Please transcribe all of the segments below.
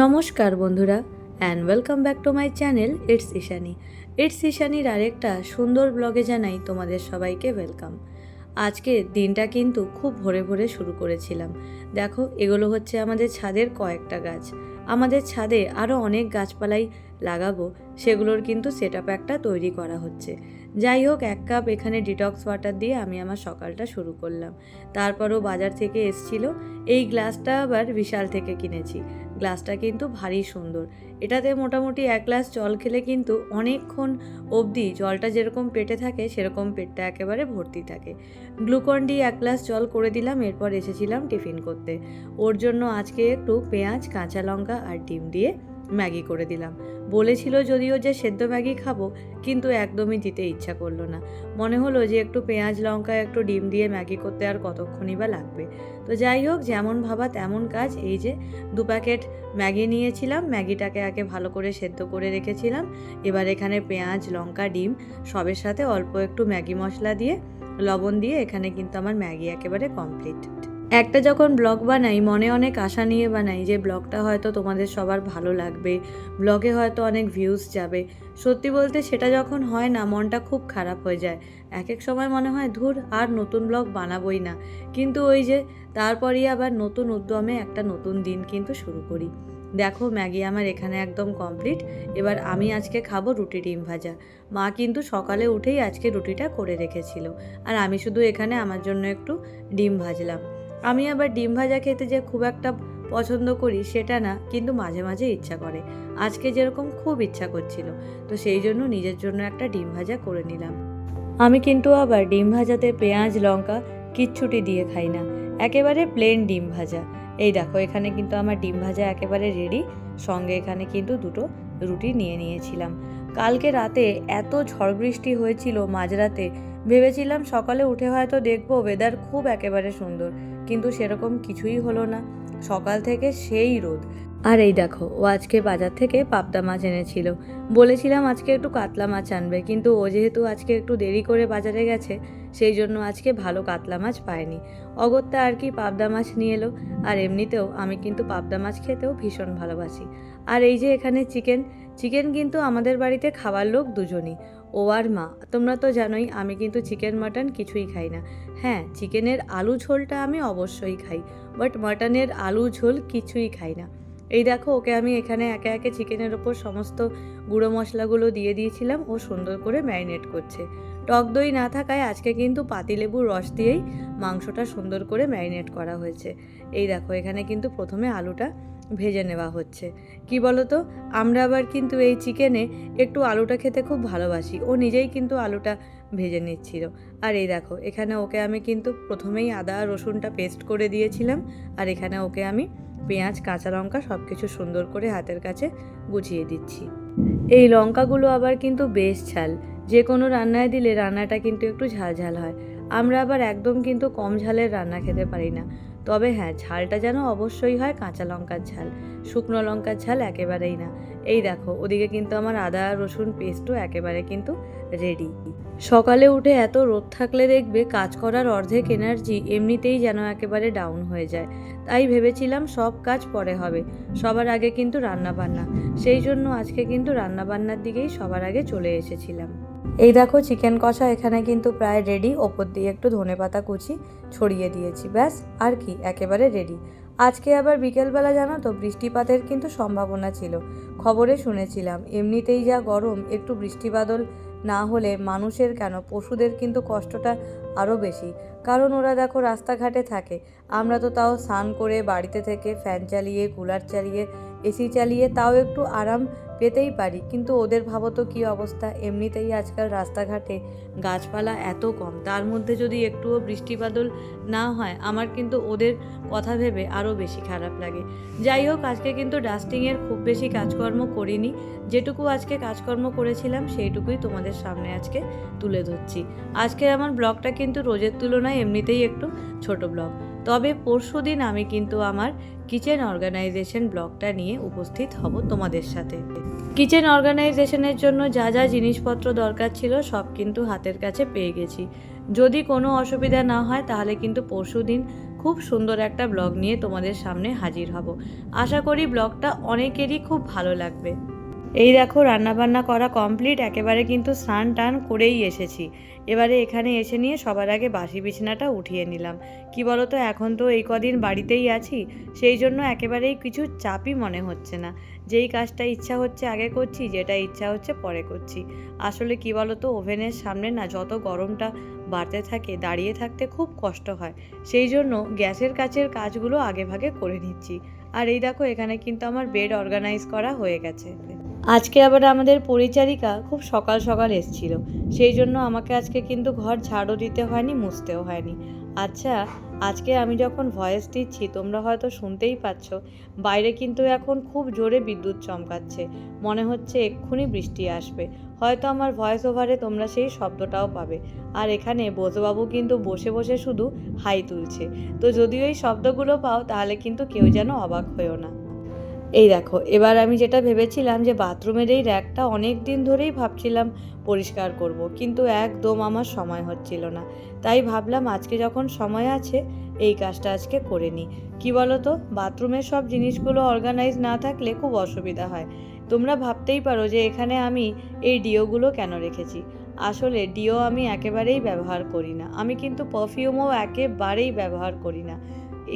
নমস্কার বন্ধুরা and welcome back to my channel it's Ishani it's ইশানির আরেকটা সুন্দর ব্লগে জানাই তোমাদের সবাইকে ওয়েলকাম আজকে দিনটা কিন্তু খুব ভোরে ভোরে শুরু করেছিলাম। দেখো, এগুলো হচ্ছে আমাদের ছাদের কয়েকটা গাছ। আমাদের ছাদে আরও অনেক গাছপালাই লাগাবো, সেগুলোর কিন্তু সেট একটা তৈরি করা হচ্ছে। যাই হোক, এক কাপ এখানে ডিটক্স ওয়াটার দিয়ে আমি আমার সকালটা শুরু করলাম। তারপরও বাজার থেকে এসছিল, এই গ্লাসটা আবার বিশাল থেকে কিনেছি। গ্লাসটা কিন্তু ভারী সুন্দর। এটাতে মোটামুটি এক গ্লাস জল খেলে কিন্তু অনেকক্ষণ অবধি জলটা যেরকম পেটে থাকে, সেরকম পেটটা একেবারে ভর্তি থাকে। গ্লুকন ডি এক গ্লাস জল করে দিলাম, এরপর এসেছিলাম টিফিন করতে। ওর জন্য আজকে একটু পেঁয়াজ, কাঁচা লঙ্কা আর ডিম দিয়ে ম্যাগি করে দিলাম। বলেছিল যদিও যে সেদ্ধ ম্যাগি খাব, কিন্তু একদমই দিতে ইচ্ছা করল না। মনে হলো যে একটু পেঁয়াজ, লঙ্কা, একটু ডিম দিয়ে ম্যাগি করতে আর কতক্ষণই বা লাগবে। তো যাই হোক, যেমন ভাবা তেমন কাজ। এই যে দু প্যাকেট ম্যাগি নিয়েছিলাম, ম্যাগিটাকে আগে ভালো করে সেদ্ধ করে রেখেছিলাম। এবার এখানে পেঁয়াজ, লঙ্কা, ডিম সবের সাথে অল্প একটু ম্যাগি মশলা দিয়ে, লবণ দিয়ে এখানে কিন্তু আমার ম্যাগি একেবারে কমপ্লিট। একটা যখন ব্লগ বানাই, মনে অনেক আশা নিয়ে বানাই যে ব্লগটা হয়তো তোমাদের সবার ভালো লাগবে, ব্লগে হয়তো অনেক ভিউজ যাবে। সত্যি বলতে সেটা যখন হয় না, মনটা খুব খারাপ হয়ে যায়। এক এক সময় মনে হয়, ধুর, আর নতুন ব্লগ বানাবোই না। কিন্তু ওই যে, তারপরেই আবার নতুন উদ্যমে একটা নতুন দিন কিন্তু শুরু করি। দেখো, ম্যাগি আমার এখানে একদম কমপ্লিট এবার আমি আজকে খাব রুটি ডিম ভাজা। মা কিন্তু সকালে উঠেই আজকে রুটিটা করে রেখেছিল। আর আমি শুধু এখানে আমার জন্য একটু ডিম ভাজলাম। আমি আবার ডিম ভাজা খেতে যে খুব একটা পছন্দ করি সেটা না, কিন্তু মাঝে মাঝে ইচ্ছা করে। আজকে যেরকম খুব ইচ্ছা করছিল, তো সেই জন্য নিজের জন্য একটা ডিম ভাজা করে নিলাম। আমি কিন্তু আবার ডিম ভাজাতে পেঁয়াজ, লঙ্কা কিচ্ছুটি দিয়ে খাই না, একেবারে প্লেন ডিম ভাজা। এই দেখো, এখানে কিন্তু আমার ডিম ভাজা একেবারে রেডি সঙ্গে এখানে কিন্তু দুটো রুটি নিয়ে নিয়েছিলাম। কালকে রাতে এত ঝড় বৃষ্টি হয়েছিল মাঝরাতে ভেবেছিলাম সকালে উঠে হয়তো দেখব ওয়েদার খুব একেবারে সুন্দর, কিন্তু সেরকম কিছুই হলো না। সকাল থেকে সেই রোদ। আর এই দেখো, ও আজকে বাজার থেকে পাবদা মাছ এনেছিল। বলেছিলাম আজকে একটু কাতলা মাছ আনবে, কিন্তু ও যেহেতু আজকে একটু দেরি করে বাজারে গেছে, সেই জন্য আজকে ভালো কাতলা মাছ পায়নি। অগত্যা আর কি পাবদা মাছ নিয়ে এলো। আর এমনিতেও আমি কিন্তু পাবদা মাছ খেতেও ভীষণ ভালোবাসি। আর এই যে এখানে চিকেন চিকেন কিন্তু আমাদের বাড়িতে খাওয়ার লোক দুজনই। ও আর মা। তোমরা তো জানোই, আমি কিন্তু চিকেন, মাটন কিছুই খাই না। হ্যাঁ চিকেনের আলু ঝোলটা আমি অবশ্যই খাই, বাট মাটনের আলু ঝোল কিছুই খাই না। এই দেখো, ওকে আমি এখানে একে একে চিকেনের ওপর সমস্ত গুঁড়ো মশলাগুলো দিয়ে দিয়েছিলাম, ও সুন্দর করে ম্যারিনেট করছে। টক দই না থাকায় আজকে কিন্তু পাতিলেবুর রস দিয়েই মাংসটা সুন্দর করে ম্যারিনেট করা হয়েছে। এই দেখো, এখানে কিন্তু প্রথমে আলুটা ভেজে নেওয়া হচ্ছে। কি বলতো? আমরা আবার কিন্তু এই চিকেনে একটু আলুটা খেতে খুব ভালোবাসি। ও নিজেই কিন্তু আলুটা ভেজে নিচ্ছিল। আর এই দেখো, এখানে ওকে আমি কিন্তু প্রথমেই আদা রসুনটা পেস্ট করে দিয়েছিলাম। আর এখানে ওকে আমি পেঁয়াজ, কাঁচা লঙ্কা সব কিছু সুন্দর করে হাতের কাছে গুছিয়ে দিচ্ছি। এই লঙ্কাগুলো আবার কিন্তু বেশ ঝাল। যে কোনো রান্নায় দিলে রান্নাটা কিন্তু একটু ঝাল ঝাল হয়। আমরা আবার একদম কিন্তু কম ঝালের রান্না খেতে পারি না। তবে হ্যাঁ ঝালটা যেন অবশ্যই হয় কাঁচা লঙ্কার ঝাল। শুকনো লঙ্কার ঝাল একেবারেই না। এই দেখো, ওদিকে কিন্তু আমার আদা রসুন পেস্টও একেবারে কিন্তু রেডি সকালে উঠে এত রোদ থাকলে দেখবে কাজ করার অর্ধেক এনার্জি এমনিতেই যেন একেবারে ডাউন হয়ে যায়। তাই ভেবেছিলাম সব কাজ পরে হবে। সবার আগে কিন্তু রান্না বান্না সেই জন্য আজকে কিন্তু রান্না বান্নার দিকেই সবার আগে চলে এসেছিলাম। এই দেখো চিকেন কষা এখানে কিন্তু প্রায় রেডি ওপর দিয়ে একটু ধনে পাতা কুচি ছড়িয়ে দিয়েছি, ব্যাস, আর কি, একেবারে রেডি আজকে আবার বিকেলবেলা জানো তো, বৃষ্টিপাতের কিন্তু সম্ভাবনা ছিল। খবরে শুনেছিলাম, এমনিতেই যা গরম, একটু বৃষ্টি বাদল না হলে মানুষের কেন, পশুদের কিন্তু কষ্টটা আরও বেশি। কারণ ওরা দেখো রাস্তাঘাটে থাকে, আমরা তো তাও স্নান করে বাড়িতে থেকে ফ্যান চালিয়ে, কুলার চালিয়ে এসি চালিয়ে তাও একটু আরাম পেতেই পারি। কিন্তু ওদের ভাবো তো কী অবস্থা? এমনিতেই আজকাল রাস্তাঘাটে গাছপালা এত কম। তার মধ্যে যদি একটুও বৃষ্টি বাদল না হয়, আমার কিন্তু ওদের কথা ভেবে আরও বেশি খারাপ লাগে। যাই হোক, আজকে কিন্তু ডাস্টিংয়ের খুব বেশি কাজকর্ম করিনি। যেটুকু আজকে কাজকর্ম করেছিলাম, সেইটুকুই তোমাদের সামনে আজকে তুলে ধরছি। আজকে আমার ব্লগটা কিন্তু রোজের তুলনায় এমনিতেই একটু ছোট ব্লগ। তবে পরশু দিন আমি কিন্তু আমার কিচেন অর্গানাইজেশন ব্লগটা নিয়ে উপস্থিত হব তোমাদের সাথে। কিচেন অর্গানাইজেশনের জন্য যা যা জিনিসপত্র দরকার ছিল সব কিন্তু হাতের কাছে পেয়ে গেছি। যদি কোনো অসুবিধা না হয় তাহলে কিন্তু পরশু দিন খুব সুন্দর একটা ব্লগ নিয়ে তোমাদের সামনে হাজির হব। আশা করি ব্লগটা অনেকেরই খুব ভালো লাগবে। এই দেখো, রান্নাবান্না করা কমপ্লিট একেবারে কিন্তু স্নান টান করেই এসেছি। এবারে এখানে এসে নিয়ে সবার আগে বাসি বিছানাটা উঠিয়ে নিলাম। কি বলো তো এখন তো এই কদিন বাড়িতেই আছি, সেই জন্য একেবারেই কিছু চাপই মনে হচ্ছে না। যেই কাজটা ইচ্ছা হচ্ছে আগে করছি, যেটা ইচ্ছা হচ্ছে পরে করছি। আসলে কি বলো তো ওভেনের সামনে না যত গরমটা বাড়তে থাকে, দাঁড়িয়ে থাকতে খুব কষ্ট হয়। সেই জন্য গ্যাসের কাছের কাজগুলো আগে ভাগে করে নিচ্ছি। আর এই দেখো, এখানে কিন্তু আমার বেড অর্গানাইজ করা হয়ে গেছে। আজকে আবার আমাদের পরিচারিকা খুব সকাল সকাল এসেছিল। সেই জন্য আমাকে আজকে কিন্তু ঘর ঝাড়ও দিতে হয়নি, মুছতেও হয়নি। আচ্ছা আজকে আমি যখন ভয়েস দিচ্ছি, তোমরা হয়তো শুনতেই পাচ্ছ, বাইরে কিন্তু এখন খুব জোরে বিদ্যুৎ চমকাচ্ছে। মনে হচ্ছে এক্ষুনি বৃষ্টি আসবে। হয়তো আমার ভয়েস ওভারে তোমরা সেই শব্দটাও পাবে। আর এখানে বোসবাবু কিন্তু বসে বসে শুধু হাই তুলছে। তো যদিও এই শব্দগুলো পাও, তাহলে কিন্তু কেউ যেন অবাক হয়েও না। এই দেখো, এবার আমি যেটা ভেবেছিলাম যে বাথরুমের এই র্যাকটা অনেক দিন ধরেই ভাবছিলাম পরিষ্কার করব, কিন্তু একদম আমার সময় হচ্ছিল না। তাই ভাবলাম আজকে যখন সময় আছে, এই কাজটা আজকে করে নিই। কী বলো তো বাথরুমের সব জিনিসগুলো অর্গানাইজ না থাকলে খুব অসুবিধা হয়। তোমরা ভাবতেই পারো যে এখানে আমি এই ডিওগুলো কেন রেখেছি। আসলে ডিও আমি একেবারেই ব্যবহার করি না। আমি কিন্তু পারফিউমও একেবারেই ব্যবহার করি না।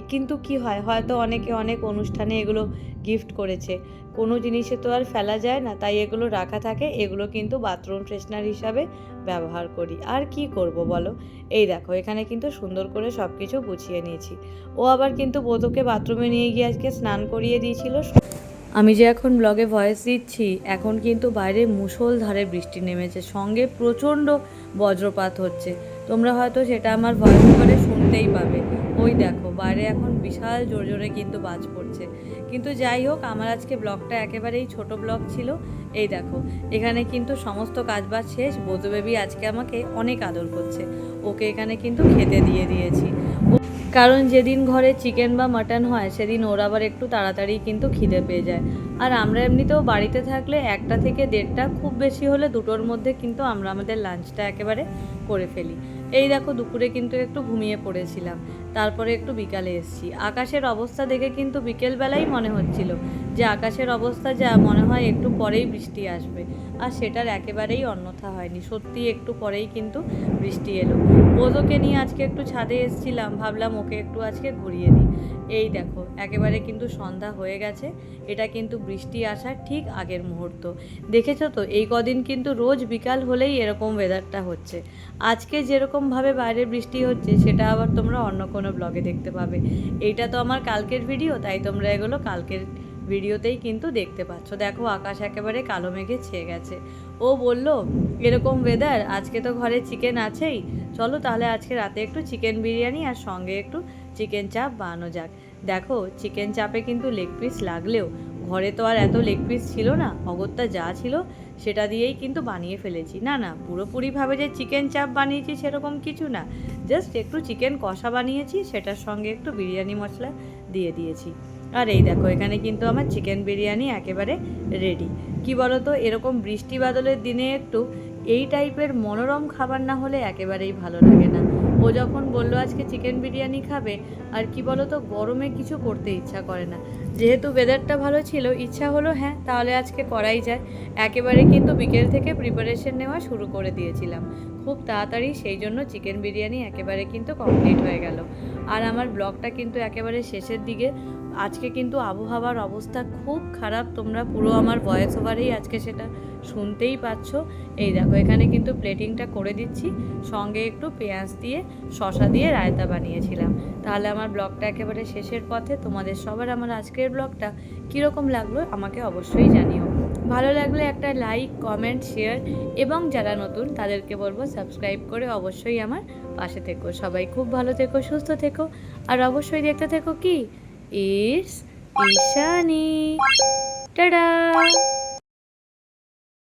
কিন্তু কি হয়? হয়তো অনেকে অনেক অনুষ্ঠানে এগুলো গিফট করেছে। কোনো জিনিসে তো আর ফেলা যায় না, তাই এগুলো রাখা থাকে, এগুলো কিন্তু বাথরুম ফ্রেশনার হিসাবে ব্যবহার করি। আর কি করব বলো? এই দেখো, এখানে কিন্তু সুন্দর করে সব কিছু গুছিয়ে নিয়েছি। ও আবার কিন্তু বোধকে বাথরুমে নিয়ে গিয়ে আজকে স্নান করিয়ে দিয়েছিল। আমি যে এখন ব্লগে ভয়েস দিচ্ছি, এখন কিন্তু বাইরে মুষলধারে বৃষ্টি নেমেছে। সঙ্গে প্রচণ্ড বজ্রপাত হচ্ছে। তোমরা হয়তো সেটা আমার ভয়েস করে শুনতেই পাবে। ওই দেখো, বাইরে এখন বিশাল জোর জোরে কিন্তু বাজ পড়ছে। কিন্তু যাই হোক, আমার আজকে ব্লগটা একেবারেই ছোট ব্লগ ছিল। এই দেখো, এখানে কিন্তু সমস্ত কাজবাজ শেষ। বোধ বেবি আজকে আমাকে অনেক আদর করছে। ওকে এখানে কিন্তু খেতে দিয়ে দিয়েছি। কারণ যেদিন ঘরে চিকেন বা মাটন হয়, সেদিন ওর আবার একটু তাড়াতাড়ি কিন্তু খিদে পেয়ে যায়। আর আমরা এমনিতেও বাড়িতে থাকলে একটা থেকে দেড়টা, খুব বেশি হলে দুটোর মধ্যে কিন্তু আমরা আমাদের লাঞ্চটা একেবারে করে ফেলি। এই দেখো দুপুরে কিন্তু একটু ঘুমিয়ে পড়েছিলাম, তারপরে একটু বিকালে এসেছি। আকাশের অবস্থা দেখে কিন্তু বিকেলবেলাই মনে হচ্ছিল যে আকাশের অবস্থা যা মনে হয় একটু পরেই বৃষ্টি আসবে। আর সেটার একেবারেই অন্যথা হয়নি, সত্যি একটু পরেই কিন্তু বৃষ্টি এলো। বোধকে নিয়ে আজকে একটু ছাদে এসেছিলাম, ভাবলাম ওকে একটু আজকে ঘুরিয়ে দিই। এই দেখো, একেবারে কিন্তু সন্ধ্যা হয়ে গেছে, এটা কিন্তু বৃষ্টি আসার ঠিক আগের মুহূর্ত। দেখেছ তো, এই কদিন কিন্তু রোজ বিকাল হলেই এরকম ওয়েদারটা হচ্ছে। আজকে যেরকমভাবে বাইরে বৃষ্টি হচ্ছে, সেটা আবার তোমরা অন্য কোনো ব্লগে দেখতে পাবে। এইটা তো আমার কালকের ভিডিও তাই তোমরা এগুলো কালকের ভিডিওতেই কিন্তু দেখতে পাচ্ছ। দেখো, আকাশ একেবারে কালো মেঘে ছেয়ে গেছে। ও বলল, এরকম ওয়েদার আজকে তো ঘরে চিকেন আছেই। চলো তাহলে আজকে রাতে একটু চিকেন বিরিয়ানি আর সঙ্গে একটু চিকেন চাপ বানানো যাক। দেখো, চিকেন চাপে কিন্তু লেগ পিস লাগলেও ঘরে তো আর এত লেগ পিস ছিল না, অগত্যা যা ছিল সেটা দিয়েই কিন্তু বানিয়ে ফেলেছি। না না, পুরোপুরিভাবে যে চিকেন চাপ বানিয়েছি সেরকম কিছু না জাস্ট একটু চিকেন কষা বানিয়েছি, সেটার সঙ্গে একটু বিরিয়ানি মশলা দিয়ে দিয়েছি। আর এই দেখো, এখানে কিন্তু আমার চিকেন বিরিয়ানি একেবারে রেডি কি বলো তো এরকম বৃষ্টি বাদলের দিনে একটু এই টাইপের মনোরম খাবার না হলে একেবারেই ভালো লাগে না। ও যখন বলল, আজকে চিকেন বিরিয়ানি খাবে, আর কি বলো তো গরমে কিছু করতে ইচ্ছা করে না। যেহেতু ওয়েদারটা ভালো ছিল, ইচ্ছা হলো হ্যাঁ তাহলে আজকে করাই যায়। একেবারে কিন্তু বিকেল থেকে প্রিপারেশন নেওয়া শুরু করে দিয়েছিলাম। খুব তাড়াতাড়ি সেই জন্য চিকেন বিরিয়ানি একেবারে কিন্তু কমপ্লিট হয়ে গেল। আর আমার ব্লগটা কিন্তু একেবারে শেষের দিকে। আজকে কিন্তু আবহাওয়ার অবস্থা খুব খারাপ, তোমরা পুরো আমার ভয়েস ওভারেই আজকে সেটা শুনতেই পাচ্ছ। এই দেখো, এখানে কিন্তু প্লেটিংটা করে দিচ্ছি, সঙ্গে একটু পেঁয়াজ দিয়ে শশা দিয়ে রায়তা বানিয়েছিলাম। তাহলে আমার ব্লগটা একেবারে শেষের পথে। তোমাদের সবার আমার আজকের ব্লগটা কীরকম লাগল আমাকে অবশ্যই জানিও। ভালো লাগলে একটা লাইক কমেন্ট শেয়ার এবং যারা নতুন তাদেরকে বলব সাবস্ক্রাইব করে অবশ্যই আমার পাশে থেকো। সবাই খুব ভালো থেকো, সুস্থ থেকো আর অবশ্যই দেখতে থেকো কি? It's Ishani tata!